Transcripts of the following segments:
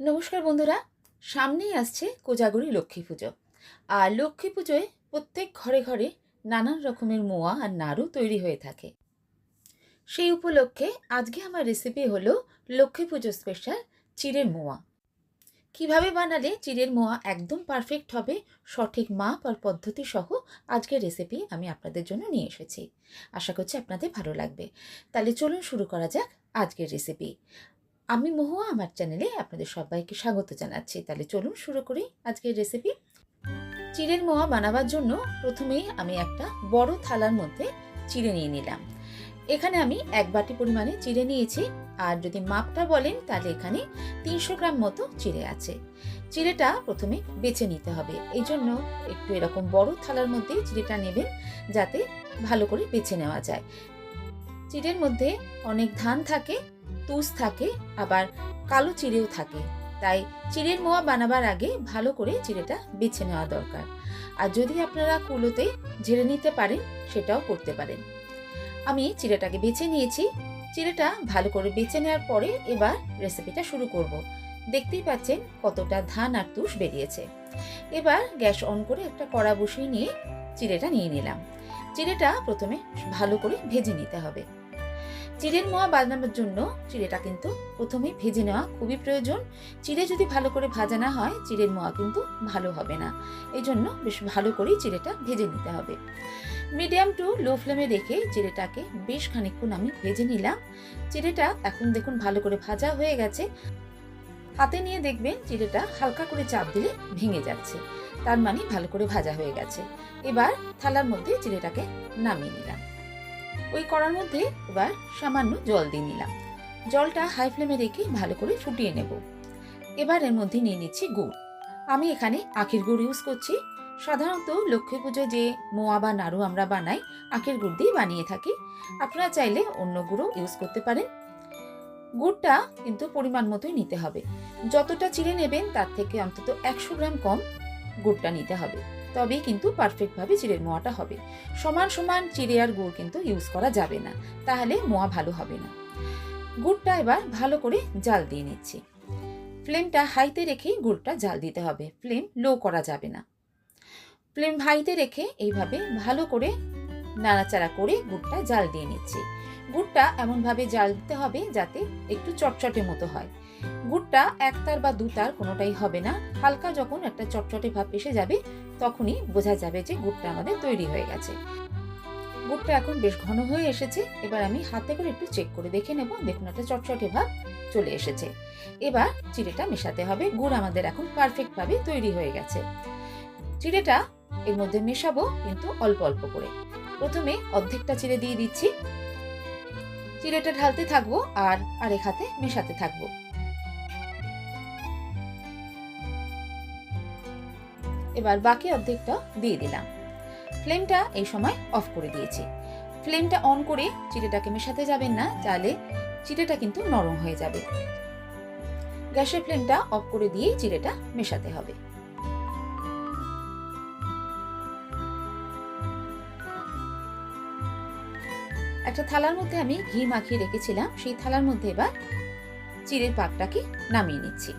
নমস্কার বন্ধুরা, সামনেই আসছে কোজাগরি লক্ষ্মী পুজো। আর লক্ষ্মী পুজোয় প্রত্যেক ঘরে ঘরে নানান রকমের মোয়া আর নাড়ু তৈরি হয়ে থাকে। সেই উপলক্ষে আজকে আমার রেসিপি হলো লক্ষ্মী পুজো স্পেশাল চিড়ের মোয়া। কীভাবে বানালে চিড়ের মোয়া একদম পারফেক্ট হবে, সঠিক মাপ আর পদ্ধতি সহ আজকের রেসিপি আমি আপনাদের জন্য নিয়ে এসেছি। আশা করছি আপনাদের ভালো লাগবে। তাহলে চলুন শুরু করা যাক আজকের রেসিপি আমি মহুয়া, আমার চ্যানেলে আপনাদের সবাইকে স্বাগত জানাচ্ছি। তাহলে চলুন শুরু করি আজকের রেসিপি চিড়ের মোয়া বানাবার জন্য প্রথমেই আমি একটা বড় থালার মধ্যে চিড়ে নিয়ে নিলাম। এখানে আমি এক বাটি পরিমাণে চিড়ে নিয়েছি। আর যদি মাপটা বলেন, তাহলে এখানে তিনশো গ্রাম মতো চিড়ে আছে। চিড়েটা প্রথমে বেছে নিতে হবে। এই জন্য একটু এরকম বড় থালার মধ্যে চিড়েটা নেবেন, যাতে ভালো করে বেছে নেওয়া যায়। চিড়ের মধ্যে অনেক ধান থাকে তুষ থাকে, আবার কালো চিড়েও থাকে। তাই চিড়ের মোয়া বানাবার আগে ভালো করে চিড়েটা বেছে নেওয়া দরকার। আর যদি আপনারা কুলোতে ঝেড়ে নিতে পারেন, সেটাও করতে পারেন। আমি চিড়েটাকে বেছে নিয়েছি। চিড়েটা ভালো করে বেছে নেওয়ার পরে এবার রেসিপিটা শুরু করব। দেখতেই পাচ্ছেন কতটা ধান আর তুষ বেরিয়েছে। এবার গ্যাস অন করে একটা কড়া বসিয়ে নিয়ে চিড়েটা নিয়ে নিলাম। চিড়েটা প্রথমে ভালো করে ভেজে নিতে হবে। চিড়ের মোয়া বানানোর জন্য চিড়েটা কিন্তু প্রথমেই ভেজে নেওয়া খুবই প্রয়োজন। চিড়ে যদি ভালো করে ভাজা না হয়, চিড়ের মোয়া কিন্তু ভালো হবে না। এই জন্য বেশ ভালো করেই চিড়েটা ভেজে নিতে হবে। মিডিয়াম টু লো ফ্লেমে রেখে চিড়েটাকে বেশ খানিকক্ষণ আমি ভেজে নিলাম। চিড়েটা এখন দেখুন ভালো করে ভাজা হয়ে গেছে। হাতে নিয়ে দেখবেন চিড়েটা হালকা করে চাপ দিলে ভেঙে যাচ্ছে। তার মানে ভালো করে ভাজা হয়ে গেছে। এবার থালার মধ্যে চিড়েটাকে নামিয়ে নিলাম। ওই কড়ার মধ্যে এবার সামান্য জল দিয়ে নিলাম। জলটা হাই ফ্লেমে রেখে ভালো করে ফুটিয়ে নেব। এবার এর মধ্যে নিয়ে নিচ্ছি গুড়। আমি এখানে আখের গুড় ইউজ করছি। সাধারণত লক্ষ্মী পুজো যে মোয়া বা নাড়ু আমরা বানাই, আখের গুড় দিয়ে বানিয়ে থাকি। আপনারা চাইলে অন্য গুঁড়ো ইউজ করতে পারেন। গুড়টা কিন্তু পরিমাণ মতোই নিতে হবে। যতটা চিড়ে নেবেন, তার থেকে অন্তত একশো গ্রাম কম গুড়টা নিতে হবে। তবেই কিন্তু পারফেক্টভাবে চিড়ের মোয়াটা হবে। সমান সমান চিড়ে আর গুড় কিন্তু ইউজ করা যাবে না। তাহলে মোয়া ভালো হবে না। গুড়টা এবার ভালো করে জাল দিয়ে নিচ্ছি। ফ্লেমটা হাইতে রেখেই গুড়টা জাল দিতে হবে। ফ্লেম লো করা যাবে না। ফ্লেম হাইতে রেখে এইভাবে ভালো করে নাড়াচাড়া করে গুড়টা জাল দিয়ে নিচ্ছি। গুড়টা এমনভাবে জাল দিতে হবে যাতে একটু চটচটে মতো হয়। গুড়টা একতার বা দুতার কোনোটাই হবে না। হালকা যখন একটা চটচটে ভাব এসে যাবে, তখনই বোঝা যাবে যে গুড়টা আমাদের তৈরি হয়ে গেছে। গুড়টা এখন বেশ ঘন হয়ে এসেছে। এবার আমি হাতে করে একটু চেক করে দেখে নেব। দেখুন একটা চটচটে ভাব চলে এসেছে। এবার চিড়েটা মেশাতে হবে। গুড় আমাদের এখন পারফেক্ট ভাবে তৈরি হয়ে গেছে। চিড়েটা এর মধ্যে মেশাবো কিন্তু অল্প অল্প করে। প্রথমে অর্ধেকটা চিড়ে দিয়ে দিচ্ছি। চিড়েটা ঢালতে থাকব আর আরেক হাতে মেশাতে থাকব। এবার বাকি অর্ধেকটা দিয়ে দিলাম। ফ্লেমটা এই সময় অফ করে দিয়েছি। ফ্লেমটা অন করে চিড়েটাকে মেশাতে যাবেন না, তাহলে চিড়েটা কিন্তু নরম হয়ে যাবে। গ্যাসের ফ্লেমটা অফ করে দিয়ে চিড়েটা মেশাতে হবে। একটা থালার মধ্যে আমি ঘি মাখিয়ে রেখেছিলাম, সেই থালার মধ্যে এবার চিড়ের পাকটাকে নামিয়ে নিচ্ছি।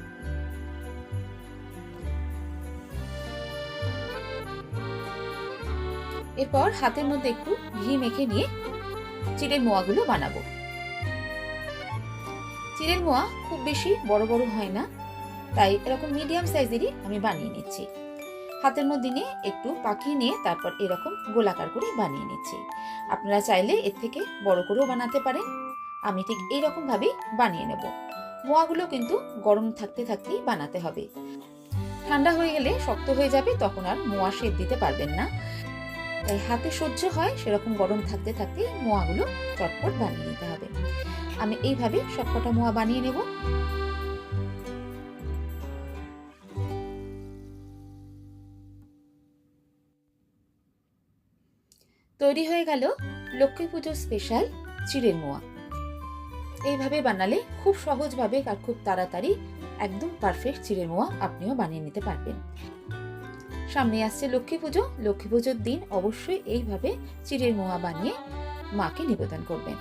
এরপর হাতের মধ্যে একটু ঘি মেখে নিয়ে চিড়ের মোয়াগুলো বানাবো। চিড়ের মোয়া খুব বেশি বড় বড় হয় না, তাই এরকম মিডিয়াম সাইজেরই আমি বানিয়ে নিচ্ছি। হাতের মধ্যে নিয়ে একটু পাকিয়ে নিয়ে তারপর এরকম গোলাকার করে বানিয়ে নিচ্ছি। আপনারা চাইলে এর থেকে বড় করেও বানাতে পারেন, আমি ঠিক এইরকম ভাবেই বানিয়ে নেব। মোয়াগুলো কিন্তু গরম থাকতে থাকতেই বানাতে হবে। ঠান্ডা হয়ে গেলে শক্ত হয়ে যাবে, তখন আর মোয়া শেপ দিতে পারবেন না। তাই হাতে সহ্য হয়, সেরকম গরম থাকতে থাকতে মোয়াগুলো চটপট বানিয়ে নিতে হবে। আমি এইভাবে সবকটা মোয়া বানিয়ে নেব। তৈরি হয়ে গেল লক্ষ্মী পুজোর স্পেশাল চিড়ের মোয়া। এইভাবে বানালে খুব সহজভাবে আর খুব তাড়াতাড়ি একদম পারফেক্ট চিড়ের মোয়া আপনিও বানিয়ে নিতে পারবেন। সামনে আসছে লক্ষ্মী পুজো। লক্ষ্মী পুজোর দিন অবশ্যই এইভাবে চিড়ের মোয়া বানিয়ে মাকে নিবেদন করবেন।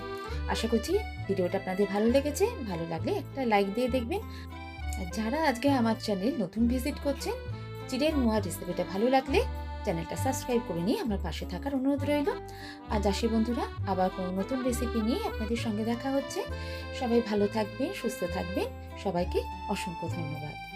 আশা করছি ভিডিওটা আপনাদের ভালো লেগেছে। ভালো লাগলে একটা লাইক দিয়ে দেখবেন। যারা আজকে আমার চ্যানেল নতুন ভিজিট করছেন, চিড়ের মোয়া রেসিপিটা ভালো লাগলে চ্যানেলটা সাবস্ক্রাইব করে নিয়ে আমার পাশে থাকার অনুরোধ রইল। আজ আসি বন্ধুরা, আবার কোনো নতুন রেসিপি নিয়ে আপনাদের সঙ্গে দেখা হচ্ছে। সবাই ভালো থাকবেন, সুস্থ থাকবেন। সবাইকে অসংখ্য ধন্যবাদ।